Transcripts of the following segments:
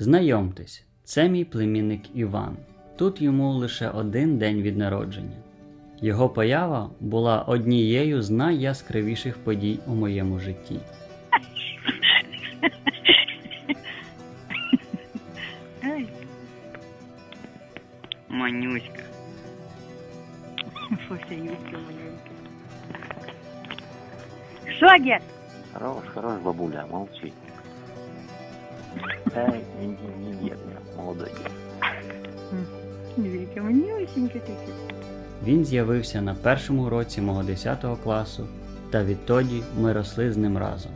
Знайомтесь, це мій племінник Іван. Тут йому лише один день від народження. Його поява була однією з найяскравіших подій у моєму житті. Манюська. Маленька. Хорош, хорош, бабуля, молчи. Эй, не, не, не дед, я молодой дед. Дивіться, манюсенька такі. Він з'явився на першому році мого 10 класу, та відтоді ми росли з ним разом.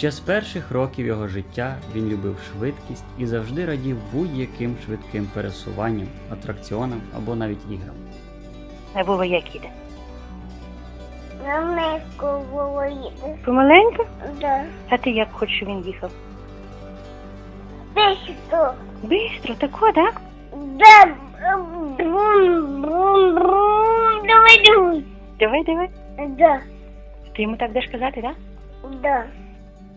Ще з перших років його життя він любив швидкість і завжди радів будь-яким швидким пересуванням, атракціонам або навіть іграм. А Вова як іде? Намиску волоїти. Помаленьку? Да. А ти як хочеш, щоб він їхав? Що? Бистро, тако, так? Да. Брум, брум, брум. Давай, давай. Давай, давай. Да. Ти йому так даш казати, так? Да.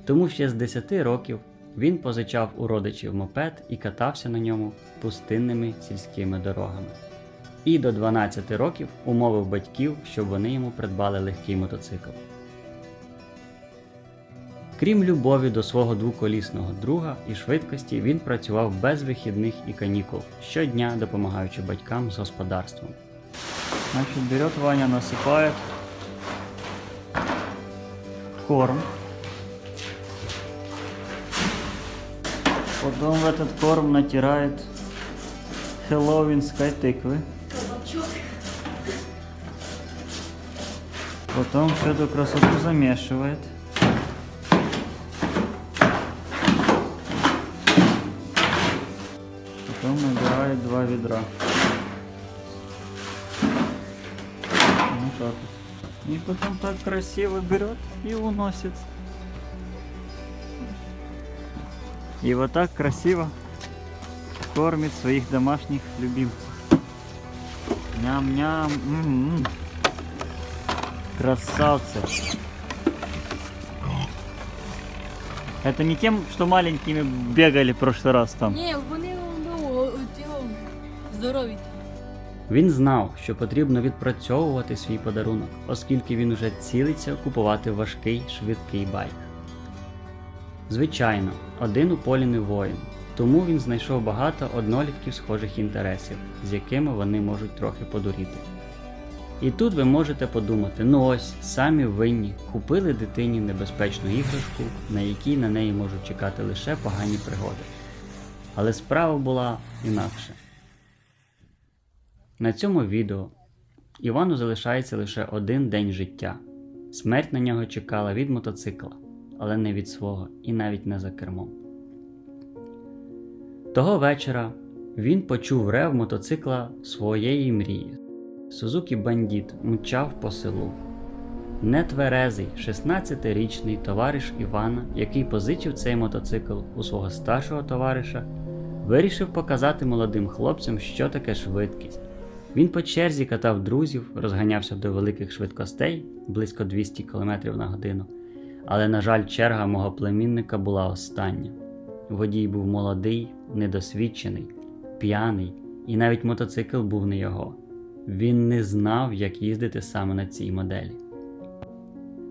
Тому ще з 10 років він позичав у родичів мопед і катався на ньому пустинними сільськими дорогами. І до 12 років умовив батьків, щоб вони йому придбали легкий мотоцикл. Крім любові до свого двоколісного друга і швидкості, він працював без вихідних і канікул, щодня допомагаючи батькам з господарством. Значить, берет Ваня, насипає корм. Потом в этот корм натирает хэллоуинской тыквы. Потом всю эту красоту замешивает. Потом набирает два ведра. Вот так вот. И потом так красиво берет и уносит. И вот так красиво кормит своих домашних любимцев. Ням-ням. м-м. Красавцы. Это не тем, что маленькими бегали в прошлый раз там. Ні, вони ну, ті, о, здорові. Він знав, що потрібно відпрацьовувати свій подарунок, оскільки він уже цілиться купувати важкий швидкий байк. Звичайно, один у полі не воїн, тому він знайшов багато однолітків схожих інтересів, з якими вони можуть трохи подуріти. І тут ви можете подумати: ну ось, самі винні, купили дитині небезпечну іграшку, на якій на неї можуть чекати лише погані пригоди. Але справа була інакше. На цьому відео Івану залишається лише один день життя. Смерть на нього чекала від мотоцикла, але не від свого і навіть не за кермом. Того вечора він почув рев мотоцикла своєї мрії. Сузукі Бандіт мчав по селу. Нетверезий 16-річний товариш Івана, який позичив цей мотоцикл у свого старшого товариша, вирішив показати молодим хлопцям, що таке швидкість. Він по черзі катав друзів, розганявся до великих швидкостей близько 200 км на годину. Але, на жаль, черга мого племінника була остання. Водій був молодий, недосвідчений, п'яний, і навіть мотоцикл був не його. Він не знав, як їздити саме на цій моделі.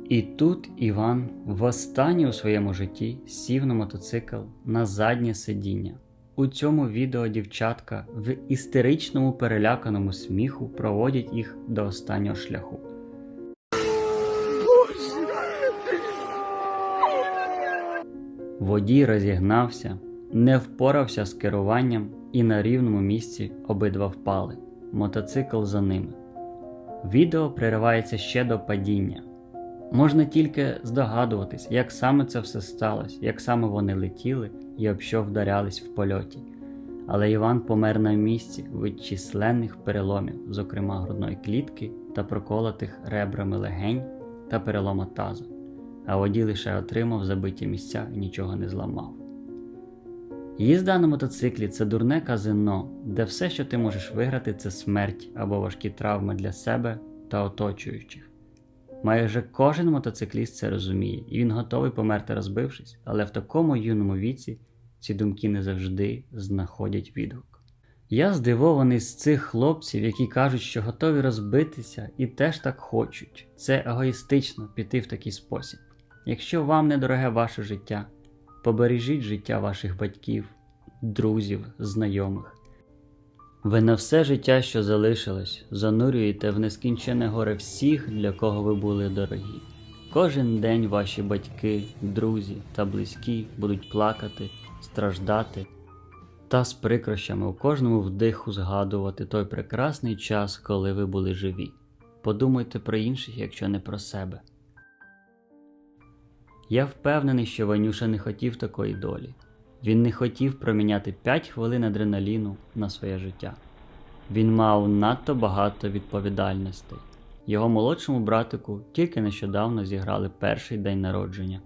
І тут Іван востаннє у своєму житті сів на мотоцикл на заднє сидіння. У цьому відео дівчатка в істеричному переляканому сміху проводять їх до останнього шляху. Водій розігнався, не впорався з керуванням і на рівному місці обидва впали. Мотоцикл за ними. Відео приривається ще до падіння. Можна тільки здогадуватись, як саме це все сталося, як саме вони летіли і об що вдарялись в польоті. Але Іван помер на місці від численних переломів, зокрема грудної клітки та проколотих ребрами легень та перелома тазу, а водій лише отримав забиті місця і нічого не зламав. Їзда на мотоциклі це дурне казино, де все, що ти можеш виграти, це смерть або важкі травми для себе та оточуючих. Майже кожен мотоцикліст це розуміє, і він готовий померти розбившись, але в такому юному віці ці думки не завжди знаходять відгук. Я здивований з цих хлопців, які кажуть, що готові розбитися і теж так хочуть. Це егоїстично піти в такий спосіб. Якщо вам не дороге ваше життя, побережіть життя ваших батьків, друзів, знайомих. Ви на все життя, що залишилось, занурюєте в нескінчене горе всіх, для кого ви були дорогі. Кожен день ваші батьки, друзі та близькі будуть плакати, страждати та з прикрощами у кожному вдиху згадувати той прекрасний час, коли ви були живі. Подумайте про інших, якщо не про себе. Я впевнений, що Ванюша не хотів такої долі. Він не хотів проміняти 5 хвилин адреналіну на своє життя. Він мав надто багато відповідальностей. Його молодшому братику тільки нещодавно зіграли перший день народження.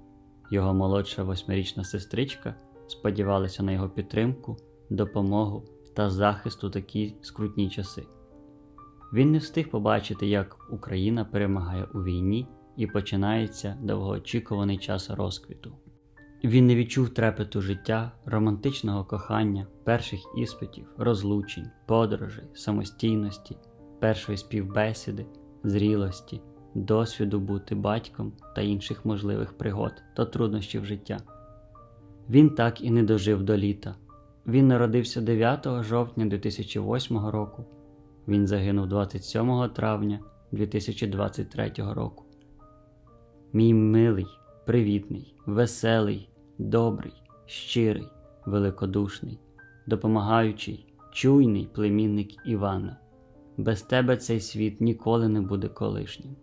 Його молодша восьмирічна сестричка сподівалася на його підтримку, допомогу та захист у такі скрутні часи. Він не встиг побачити, як Україна перемагає у війні і починається довгоочікуваний час розквіту. Він не відчув трепету життя, романтичного кохання, перших іспитів, розлучень, подорожей, самостійності, першої співбесіди, зрілості, досвіду бути батьком та інших можливих пригод та труднощів життя. Він так і не дожив до літа. Він народився 9 жовтня 2008 року. Він загинув 27 травня 2023 року. Мій милий, привітний, веселий, добрий, щирий, великодушний, допомагаючий, чуйний племінник Івана. Без тебе цей світ ніколи не буде колишнім.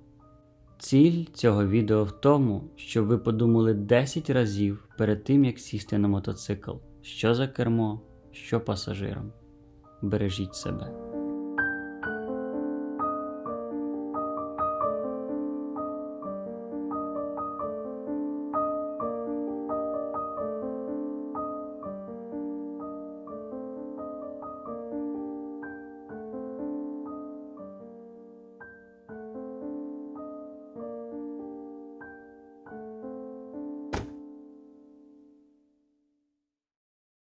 Ціль цього відео в тому, щоб ви подумали 10 разів перед тим, як сісти на мотоцикл, що за кермо, що пасажиром. Бережіть себе.